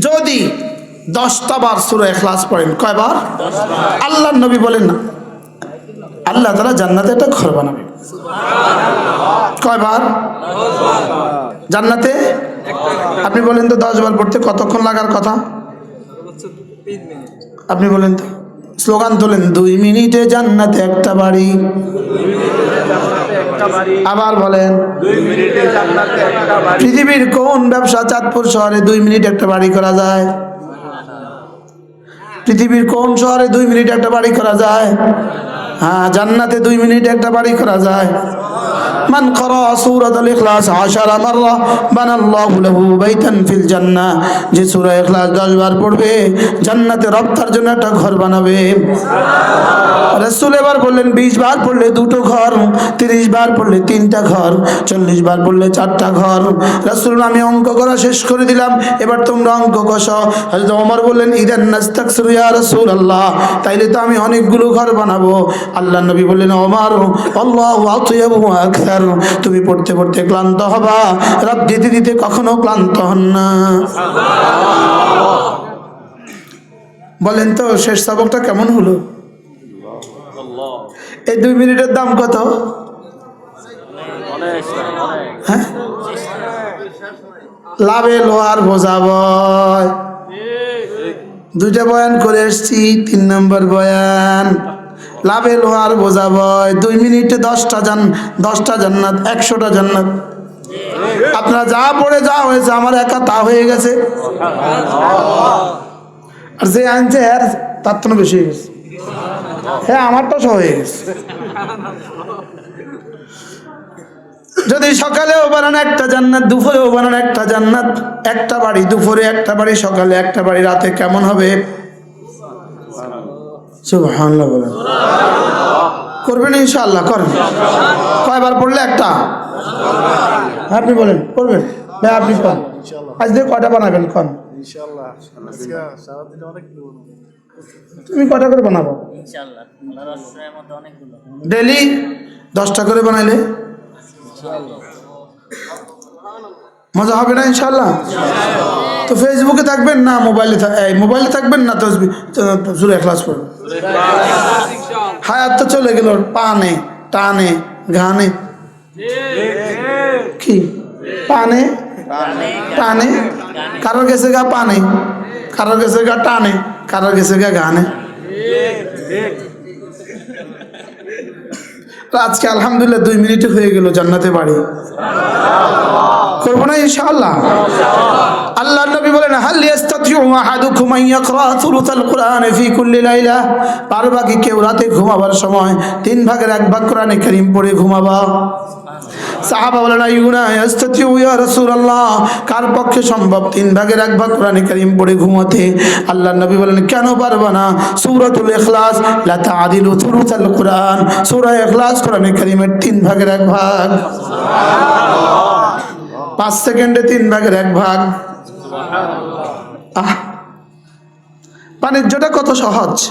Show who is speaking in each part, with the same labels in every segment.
Speaker 1: যদি দশটা বার সুরা এখলাস পড়েন, কয়বার? আল্লাহ নবী বলেন না। আল্লাহ তারা জান্নাতে একটা ঘর বানাবে। কয়বার? জান্নাতে? আপনি বলেন তো দশ বার পড়তে কতক্ষণ লাগার কথা? আপনি বলেন তো। স্লোগান তোলেন, দুই মিনিটে জান্নাতে একটা বাড়ি। আবার বলেন পৃথিবীর কোন ব্যবসা চাঁদপুর শহরে দুই মিনিট একটা বাড়ি করা যায়? পৃথিবীর কোন শহরে দুই মিনিট একটা বাড়ি করা যায়? হ্যাঁ জান্নাতে দুই মিনিট একটা বাড়ি করা যায়। মান করা সূরাতুল ইখলাস 10 মাররা বানাল্লাহু লাহু বাইতান ফিল জান্নাহ। যে সূরা ইখলাস 10 বার পড়বে, জান্নাতে রব তার জন্য একটা ঘর বানাবে। রাসূল এবার বললেন 20 বার পড়লে দুটো ঘর 30 বার পড়লে তিনটা ঘর 40 বার পড়লে চারটা ঘর। রাসূল, আমি অঙ্ক করা শেষ করে দিলাম, এবার তোমরা অঙ্ক কষো। হযরত ওমর বললেন, ইদান নাস্তাকসিরু ইয়া রাসূলুল্লাহ, তাইলে তো আমি অনেকগুলো ঘর বানাবো। আল্লাহ নবী বললেন, ওমর, আল্লাহু আতিয়াবু আকসার। তুমি পড়তে পড়তে ক্লান্ত হবা। রব দিতে দিতে কখনো ক্লান্ত হন না। বলেন তো, শেষ সবকটা কেমন হলো? এই দুই মিনিটের দাম কত? হ্যাঁ? লাভে লোহার বোঝা বয়। দুইটা বয়ান করে এসছি, তিন নম্বর বয়ান। লাভে লোহার বোঝা বয়। দুই মিনিটে দশটা জান, দশটা জান্নাত, একশোটা জান্নাত। আপনারা যা পড়ে, যা হয়েছে, আমার একা তা হয়ে গেছে। আর যে আনছে হ্যাঁ তার তো বেশি হয়ে গেছে। হ্যাঁ আমারটা সহ হয়ে গেছে। যদি সকালেও বানান একটা জান্নাত, দুপুরেও বানান একটা জান্নাত, একটা বাড়ি দুপুরে, একটা বাড়ি সকালে, একটা বাড়ি রাতে কেমন হবে? সুবহানাল্লাহ বলেন। করবেন ইনশাআল্লাহ করেন। কয়বার পড়লে একটা? আপনি বলেন করবেন। ভাই আপনি কন আজ দিয়ে কটা বানাবেন কন? তুমি কটা করে বানাবো?
Speaker 2: ইনশাআল্লাহ। আল্লাহর আশ্রয়ের মধ্যে অনেকগুলো।
Speaker 1: ডেলি দশটা করে বানাইলে? মজা হবে না ইনশাল্লাহ তো ফেসবুকে থাকবেন না মোবাইলে মোবাইলে থাকবেন না, তো জুড়ে ক্লাস করবেন হায়াত তো চলে গেল পানে, টানে, ঘানে। কি? পানে? টানে? কারও গেছে গা পানে? কারও গেছে গা টানে? কারও গেছে গা তো আজকে আলহামদুলিল্লাহ দুই মিনিটে হয়ে গেল জান্নাতে বাড়ি। করব না ইনশাআল্লাহ। আল্লাহ নবী বলেন, হাল ইয়াস্তাতিউ আহাদুকুম আন ইয়াকরা সুলুতাল কুরআন ফি কুল্লি লাইলা? পারবা কি কেউ রাতে ঘুমাবার সময় তিন ভাগের এক ভাগ কোরআনে কারীম পড়ে ঘুমাবা। সাহাবা বলেন আইউনা ইয়াস্তাতিউ ইয়া রাসূলুল্লাহ? কার পক্ষে সম্ভব তিন ভাগের এক ভাগ কোরআনে কারীম পড়ে ঘুমাতে? আল্লাহ নবী বলেন, কেন পারবা না? সূরাতুল ইখলাস, লা তাআদিলু সুলুতাল কুরআন। সূরা ইখলাস কোরআনে কারীমের তিন ভাগের এক ভাগ। পাঁচ সেকেন্ডে তিন ভাগের এক ভাগ। আহ। বাণিজ্যটা কত সহজ।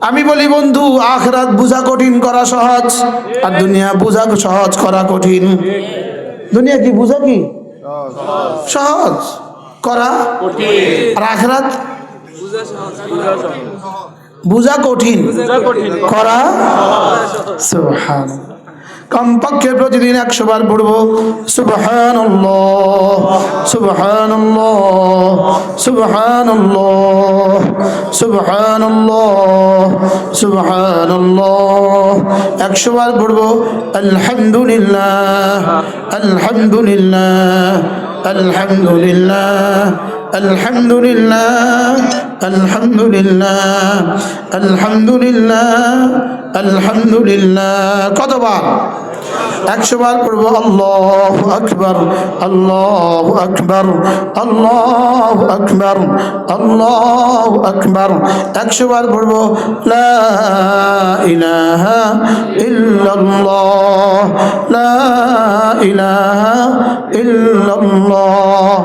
Speaker 1: আমি বলি বন্ধু আখরাত বুঝা কঠিন করা সহজ। আর দুনিয়া বুঝা সহজ করা কঠিন। দুনিয়া কি বুঝা কি? সহজ। করা আর আখরাত? বুঝা কঠিন। করা সুবহান কমপক্ষে প্রতিদিন একশো বার পড়ব। সুবহান সুবহান সুবহান সুবহান সুবহান একশো বার পড়ব। আলহামদুলিল্লাহ আলহামদুলিল্লাহ। আলহামদুলিল্লাহ আলহামদুলিল্লাহ আলহামদুলিল্লাহ আলহামদুলিল্লাহ আলহামদুলিল্লাহ কতবার? একশো বার পড়ব, আল্লাহ আকবর আল্লাহ আকবর আল্লাহ আকবর আল্লাহ আকবর। একশো বার পড়ব লা ইলাহা ইল্লাল্লাহ লা ইলাহা ইল্লাল্লাহ, লা ইলাহা ইল্লাল্লাহ।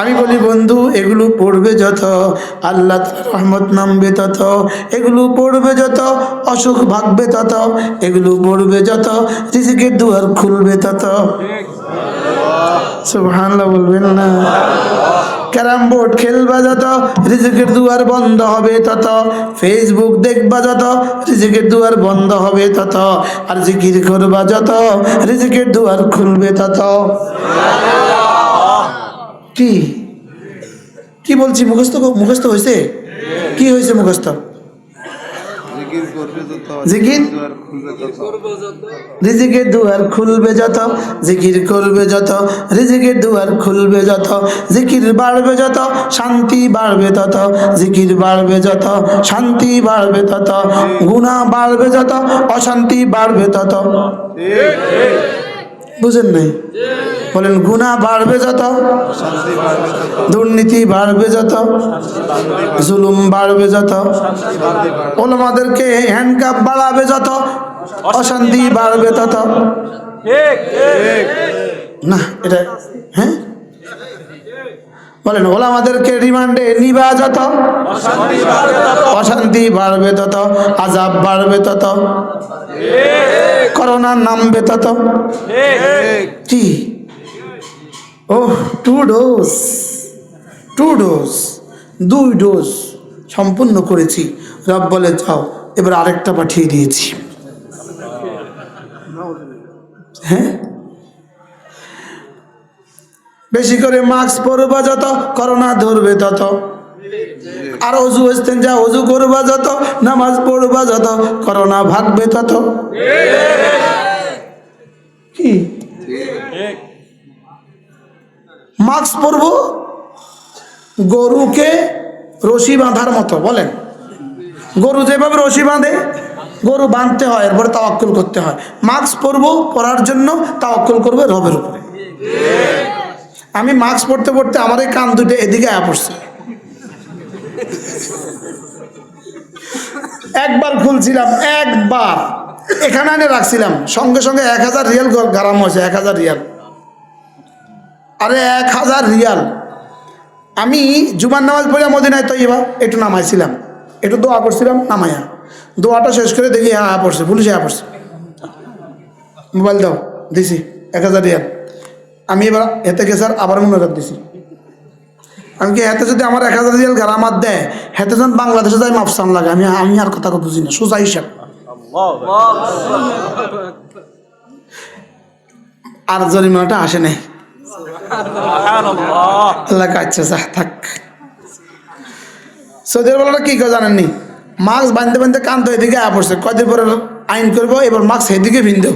Speaker 1: আমি বলি, বন্ধু, এগুলো পড়বে যত, আল্লাহ রহমত নামবে তত, এগুলো পড়বে যত, অসুখ ভাগবে তত, এগুলো পড়বে যত, রিজিকের দুয়ার খুলবে তত। সুবহানাল্লাহ বলবেন না। ক্যারাম বোর্ড খেলবা যত, রিজিকের দুয়ার বন্ধ হবে তত, ফেসবুক দেখবা যত, রিজিকের দুয়ার বন্ধ হবে তত, আর জিকির করবা যত, রিজিকের দুয়ার খুলবে তত। কি? কি বলছি মুখস্থ মুখস্থ হয়েছে কি হয়েছে মুখস্থ?
Speaker 3: জিকির করবে দুয়ার খুলবে তত
Speaker 1: রিজিকের দুয়ার খুলবে যত জিকির করবে যত রিজিকের দুয়ার খুলবে যত জিকির বাড়বে যত শান্তি বাড়বে তত জিকির বাড়বে যত শান্তি বাড়বে তত গুণা বাড়বে যত অশান্তি বাড়বে তত। বুঝেন নাই? বলেন গুণা বাড়বে যত দুর্নীতি বাড়বে যত জুলুম বাড়বে যত ওলামাদেরকে হ্যান্ডকাপ বাড়াবে যত অশান্তি বাড়বে তত। না এটা হ্যাঁ? বলেন ওলামাদেরকে রিমান্ডে নিবা যত অশান্তি বাড়বে তত আজাব বাড়বে তত করোনা নামবে তত। কি? ও টু ডোজ টু ডোজ দুই ডোজ সম্পূর্ণ করেছি। রব বলে যাও এবার আরেকটা পাঠিয়ে দিয়েছি। হ্যাঁ? বেশি করে মাস্ক পরবা যত করোনা ধরবে তত। আর অজু হচ্ছেন যা অজু করবা যত নামাজ পড়বা যত করোনা ভাগবে তত। কি? মাস্ক পরব? গরুকে রশি বাঁধার মতো, বলেন। গরু যেভাবে রশি বাঁধে, গরু বাঁধতে হয়, এরপরে তাওয়াক্কুল করতে হয়। মাস্ক পরবো, পরার জন্য তাওয়াক্কুল করবে রবের উপরে। আমি মাস্ক পরতে পরতে আমার এই কান দুটো এদিকে আয়া পড়ছে। একবার খুলছিলাম, একবার। এখানে এনে রাখছিলাম। সঙ্গে সঙ্গে এক হাজার রিয়াল গারাম হয়েছে, এক হাজার রিয়াল। আরে এক হাজার রিয়াল। আমি জুমার নামাজ পড়ে মদিনায় তৈবা একটু নামাইছিলাম। একটু দোয়া করছিলাম নামাইয়া। দোয়াটা শেষ করে দেখি হ্যাঁ হ্যাঁ পড়ছে পুলিশে হ্যাঁ পড়ছে। মোবাইল দাও দিছি এক হাজার রিয়াল। আমি এবার এতে গেছে আবার মনে রাখ দিছি। আমি কি হাতে যদি আমার এক হাজার রিয়াল গারামাত দেয় হাতে যখন বাংলাদেশে যাই মাপসান লাগে। আমি আমি আর কথা বুঝি না সোজা হিসাব। আর জরিমানাটা আসে নাই। আল্লাহ কাছে যা থাক। সৌদি আরবের কি কেউ জানেননি? মাস্ক বাঁধতে বাঁধতে কান্ত এদিকে আয়া পড়ছে। কয়দিন পরে আইন করব এবার মাস্ক সেদিকে ভিন্দে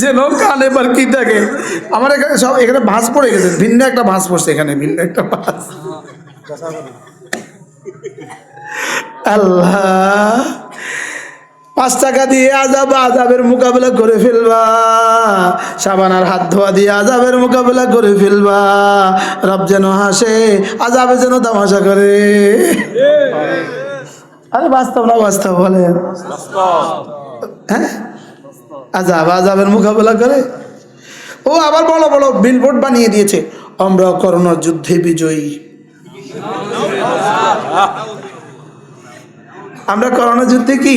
Speaker 1: যেন কান এবার কি থাকে আমার এখানে সব এখানে ভাঁজ পড়ে গেছে। ভিন্ন একটা ভাঁজ পড়ছে এখানে ভিন্ন একটা ভাঁজ। আল্লাহ। পাঁচ টাকা দিয়ে আজাব আজাবের মোকাবেলা করে ফেলবা। সাবানার হাত ধোয়া দিয়ে আজাবের মোকাবেলা করে ফেলবা। রব যেন হাসে আজাবে যেন তামাশা করে। আরে বাস্তব না বাস্তব বলে হ্যাঁ? আজাব আজাবের মোকাবেলা করে। ও আবার বড় বড় বিলবোর্ড বানিয়ে দিয়েছে। আমরা করোনা যুদ্ধে বিজয়ী। আমরা করোনা যুদ্ধে কি?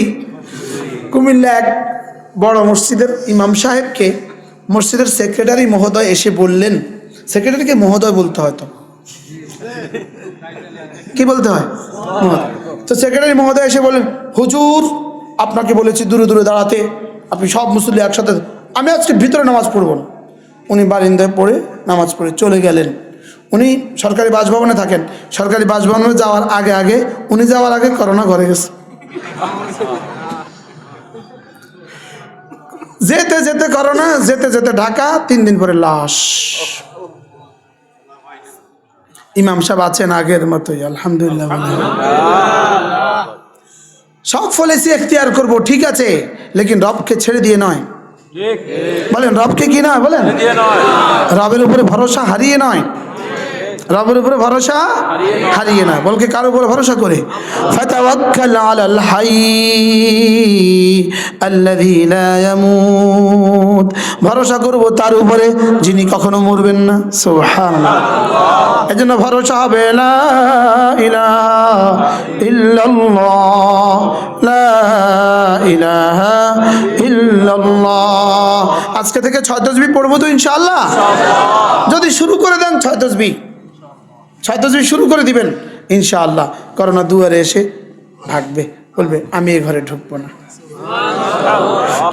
Speaker 1: কুমিল্লা এক বড় মসজিদের ইমাম সাহেবকে মসজিদের সেক্রেটারি মহোদয় এসে বললেন, সেক্রেটারিকে মহোদয় বলতে হয় তো। কি বলতে হয়? তো সেক্রেটারি মহোদয় এসে বললেন, হুজুর, আপনাকে বলেছি দূরে দূরে দাঁড়াতে, আপনি সব মুসল্লি একসাথে, আমি আজকে ভিতরে নামাজ পড়ব না। উনি বারিন্দায় পড়ে নামাজ পড়ে চলে গেলেন। উনি সরকারি বাসভবনে থাকেন। সরকারি বাসভবনে যাওয়ার আগে আগে, উনি যাওয়ার আগে করোনা ঘরে গেছে। যেতে যেতে করোনা যেতে যেতে ঢাকা তিন দিন পরে লাশ। ইমাম সাহেব আছেন আগের মতোই আলহামদুলিল্লাহ। সব ফলেছি এখতিয়ার করব ঠিক আছে লেকিন রবকে ছেড়ে দিয়ে নয়। বলেন রবকে কি নয় বলেন? রবের উপরে ভরসা হারিয়ে নয়। রবের উপরে ভরসা? হারিয়ে না। বলকে কার উপরে ভরসা করে? ফাতাওয়াক্কাল আলাল হাই আল্লাযী লা ইয়ামুত। ভরসা করব তার উপরে যিনি কখনো মরবেন না। সুবহানাল্লাহ। এজন্য ভরসা হবে লা ইলাহা ইল্লাল্লাহ। লা ইলাহা ইল্লাল্লাহ। আজকে থেকে ছয় তসবি পড়ব তো ইনশাআল্লাহ। যদি শুরু করে দেন ছয় তসবি। ছয় তসবি শুরু করে দিবেন ইনশাআল্লাহ। করোনা দুয়ারে এসে ভাগবে। বলবে আমি এই ঘরে ঢুকবো না।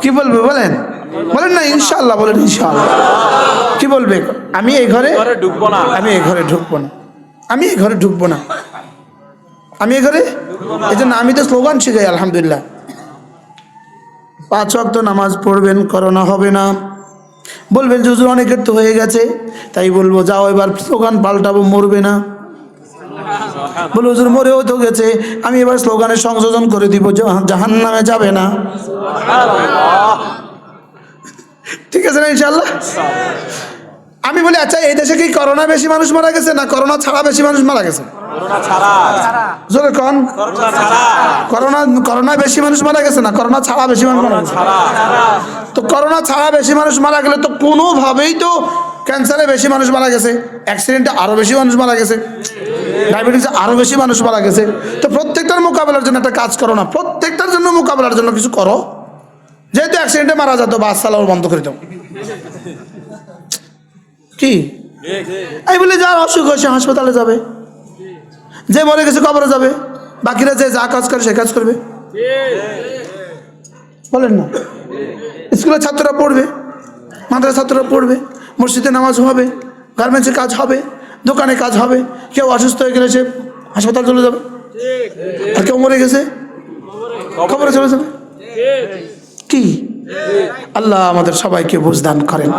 Speaker 1: কি বলবে বলেন? বলেন না ইনশাআল্লাহ বলেন ইনশাআল্লাহ। কি বলবে? আমি এই ঘরে
Speaker 4: ঢুকবো না।
Speaker 1: আমি এই ঘরে ঢুকবো না। আমি এই ঘরে ঢুকবো না। আমি এই ঘরে? এই জন্য আমি তো স্লোগান শিখাই আলহামদুলিল্লাহ। পাঁচ ওয়াক্ত নামাজ পড়বেন করোনা হবে না। বলবেন জুজুর অনেকের তো হয়ে গেছে। তাই বলব যাও এবার স্লোগান পাল্টাবো মরবে না। বলে হুজুর মরেও তো গেছে। আমি এবার স্লোগানের সংযোজন করে দিব জাহান নামে যাবে না। ঠিক আছে না ইনশাল্লাহ আমি বলি আচ্ছা এই দেশে কি করোনা বেশি মানুষ মারা গেছে না করোনা ছাড়া বেশি মানুষ মারা গেছে? জোরে কন।
Speaker 4: করোনা
Speaker 1: করোনা করোনা বেশি মানুষ মারা গেছে না? করোনা ছাড়া বেশি মানুষ মারা গেছে। তো করোনা ছাড়া বেশি মানুষ মারা গেলে তো কোনোভাবেই তো ক্যান্সারে বেশি মানুষ মারা গেছে অ্যাক্সিডেন্টে আরও বেশি মানুষ মারা গেছে ডায়াবেটিসে আরও বেশি মানুষ মারা গেছে। তো প্রত্যেকটার মোকাবেলার জন্য একটা কাজ করো না প্রত্যেকটার জন্য মোকাবেলার জন্য কিছু করো। যেহেতু অ্যাক্সিডেন্টে মারা যেত বাস চালাও বন্ধ করে দাও। কি? এই বলে যার অসুখ হয়েছে হাসপাতালে যাবে। যে মরে গেছে কবরে যাবে। বাকিরা যে যা কাজ করে সে কাজ করবে। বলেন না। স্কুলের ছাত্ররা পড়বে মাদ্রাসা ছাত্ররা পড়বে, মসজিদে নামাজ হবে, গার্মেন্টসে কাজ হবে, দোকানে কাজ হবে, কেউ অসুস্থ হয়ে গেলে সে হাসপাতাল চলে যাবে। আর কেউ মরে গেছে খবরে চলে যাবে। কি? আল্লাহ আমাদের সবাইকে বুঝদান করেন।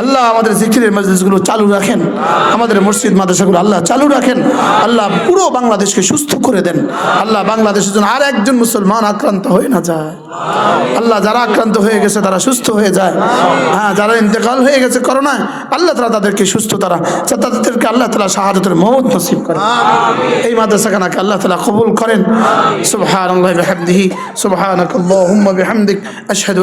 Speaker 1: আল্লাহ আমাদের জিকিরের মসজিদগুলো চালু রাখেন। আমাদের মসজিদ, মাদ্রাসাগুলো আল্লাহ চালু রাখেন। আল্লাহ পুরো বাংলাদেশকে সুস্থ করে দেন। আল্লাহ বাংলাদেশের জন্য আর একজন মুসলমান আক্রান্ত হয়ে না যায়। আল্লাহ যারা আক্রান্ত হয়ে গেছে, তারা সুস্থ হয়ে যায়। হ্যাঁ যারা ইন্তেকাল হয়ে গেছে করোনায়, আল্লাহ তালা তাদেরকে সুস্থ তারা তাদেরকে আল্লাহ তালা শাহাদতের মহৎ নসিব করেন। এই মাদ্রাসাখানাকে আল্লাহ তালা কবুল করেন। সুবহান আল্লাহ বিহামদিহি সুবহানাক বিহামদিক, আশহাদু